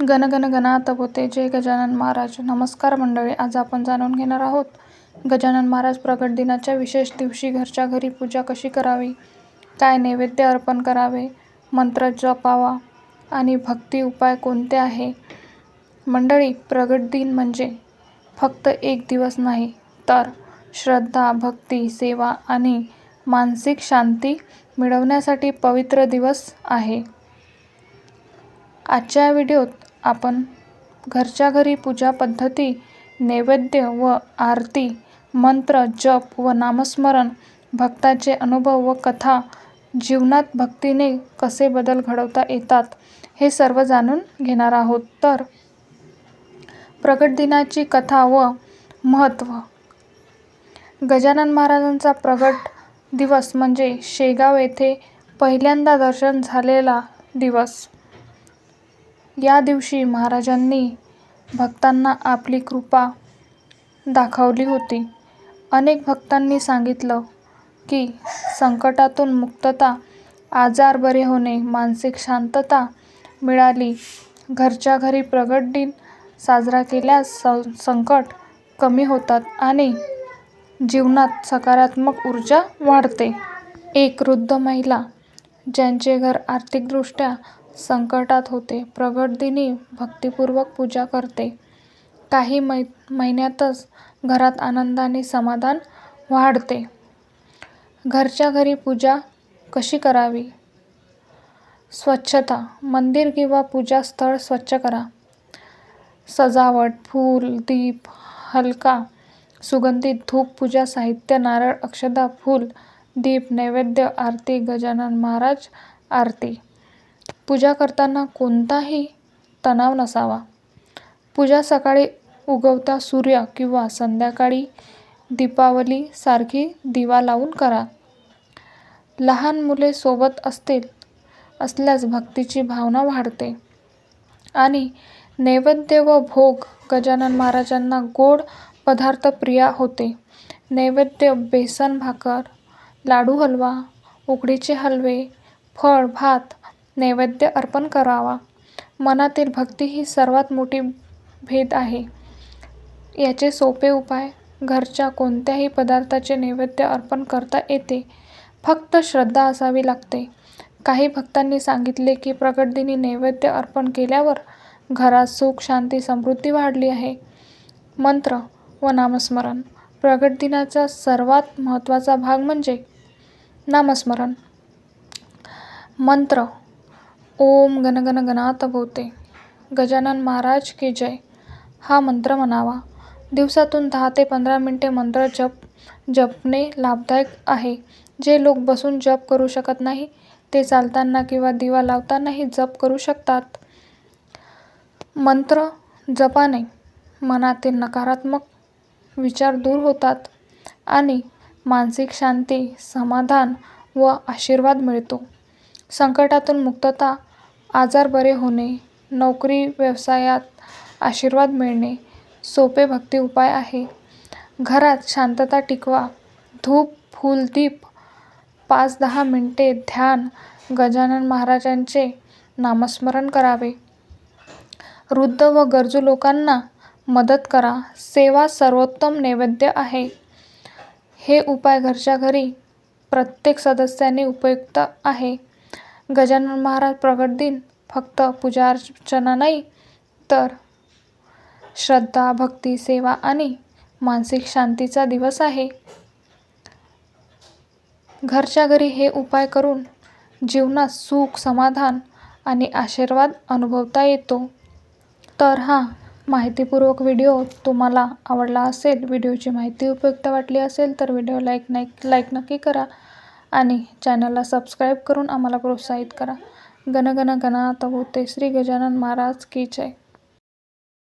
गण गण गणात होते जय गजानन महाराज. नमस्कार मंडळी आज आपण जाणून घेणार आहोत गजानन महाराज प्रगट दिनाच्या विशेष दिवशी घरच्या घरी पूजा कशी करावी? काय नैवेद्य अर्पण करावे? मंत्र जपावा? आणि भक्ती उपाय कोणते आहे? मंडळी प्रगट दिन म्हणजे फक्त एक दिवस नाही तर श्रद्धा भक्ती सेवा आणि मानसिक शांती मिळवण्यासाठी पवित्र दिवस आहे. आजच्या व्हिडिओत आपण घरच्या घरी पूजा पद्धती नैवेद्य व आरती मंत्र जप व नामस्मरण भक्ताचे अनुभव व कथा जीवनात भक्तीने कसे बदल घडवता येतात हे सर्व जाणून घेणार आहोत. तर प्रगट दिनाची कथा व महत्त्व. गजानन महाराजांचा प्रगट दिवस म्हणजे शेगाव येथे पहिल्यांदा दर्शन झालेला दिवस. या दिवशी महाराजांनी भक्तांना आपली कृपा दाखवली होती. अनेक भक्तांनी सांगितलं की संकटातून मुक्तता आजार बरे होणे मानसिक शांतता मिळाली. घरच्या घरी प्रगट दिन साजरा केल्यास संकट कमी होतात आणि जीवनात सकारात्मक ऊर्जा वाढते. एक वृद्ध महिला ज्यांचे घर आर्थिकदृष्ट्या संकटात होते. प्रगटदिनी भक्तिपूर्वक पूजा करते. काही मै महिन्यातच घरात आनंद आणि समाधान वाढते. घरच्या घरी पूजा कशी करावी? स्वच्छता. मंदिर किंवा पूजा स्थळ स्वच्छ करा. सजावट फूल दीप हलका सुगंधित धूप पूजा साहित्य नारळ अक्षदा फूल दीप नैवेद्य आरती गजानन महाराज आरती. पूजा करताना कोणताही तणाव नसावा. पूजा सकाळी उगवता सूर्य किंवा संध्याकाळी दीपावली सारखी दिवा लावून करा. लहान मुले सोबत असतील असल्यास भक्तीची भावना वाढते. आणि नैवेद्य व भोग गजानन महाराजांना गोड पदार्थ प्रिय होते. नैवेद्य बेसन भाकर लाडू हलवा उकडीचे हलवे फळ भात नैवेद्य अर्पण करावा. मनातील भक्ती ही सर्वात मोठी भेद आहे. याचे सोपे उपाय घरच्या कोणत्याही पदार्थाचे नैवेद्य अर्पण करता येते. फक्त श्रद्धा असावी लागते. काही भक्तांनी सांगितले की प्रगटदिनी नैवेद्य अर्पण केल्यावर घरात सुख शांती समृद्धी वाढली आहे. मंत्र व नामस्मरण. प्रगट दिनाचा सर्वात महत्त्वाचा भाग म्हणजे नामस्मरण. मंत्र ओम गणगण गणात भोवते गजानन महाराज की जय. हा मंत्र म्हणावा. दिवसातून दहा ते पंधरा मिनटे मंत्र जप जपणे लाभदायक आहे. जे लोक बसून जप करू शकत नाही ते चालताना किंवा दिवा लावतानाही जप करू शकतात. मंत्र जपाने मनातील नकारात्मक विचार दूर होतात आणि मानसिक शांती समाधान व आशीर्वाद मिळतो. संकटातून मुक्तता आजार बरे होणे नोकरी व्यवसायात आशीर्वाद मिळणे सोपे भक्ती उपाय आहे. घरात शांतता टिकवा. धूप फूल दीप पाच दहा मिनटे ध्यान गजानन महाराजांचे नामस्मरण करावे. वृद्ध व गरजू लोकांना मदत करा. सेवा सर्वोत्तम नैवेद्य आहे. हे उपाय घरच्या घरी प्रत्येक सदस्याने उपयुक्त आहे. गजानन महाराज प्रगट दिन फक्त पूजा अर्चना नाही तर श्रद्धा भक्ती सेवा आणि मानसिक शांतीचा दिवस आहे. घरच्या घरी हे उपाय करून जीवनात सुख समाधान आणि आशीर्वाद अनुभवता येतो. तर हा माहितीपूर्वक व्हिडिओ तुम्हाला आवडला असेल व्हिडिओची माहिती उपयुक्त वाटली असेल तर व्हिडिओ लाईक नाही लाईक नक्की करा. आणि चॅनलला सबस्क्राईब करून आम्हाला प्रोत्साहित करा. गण गण गणात होते. श्री गजानन महाराज की जय.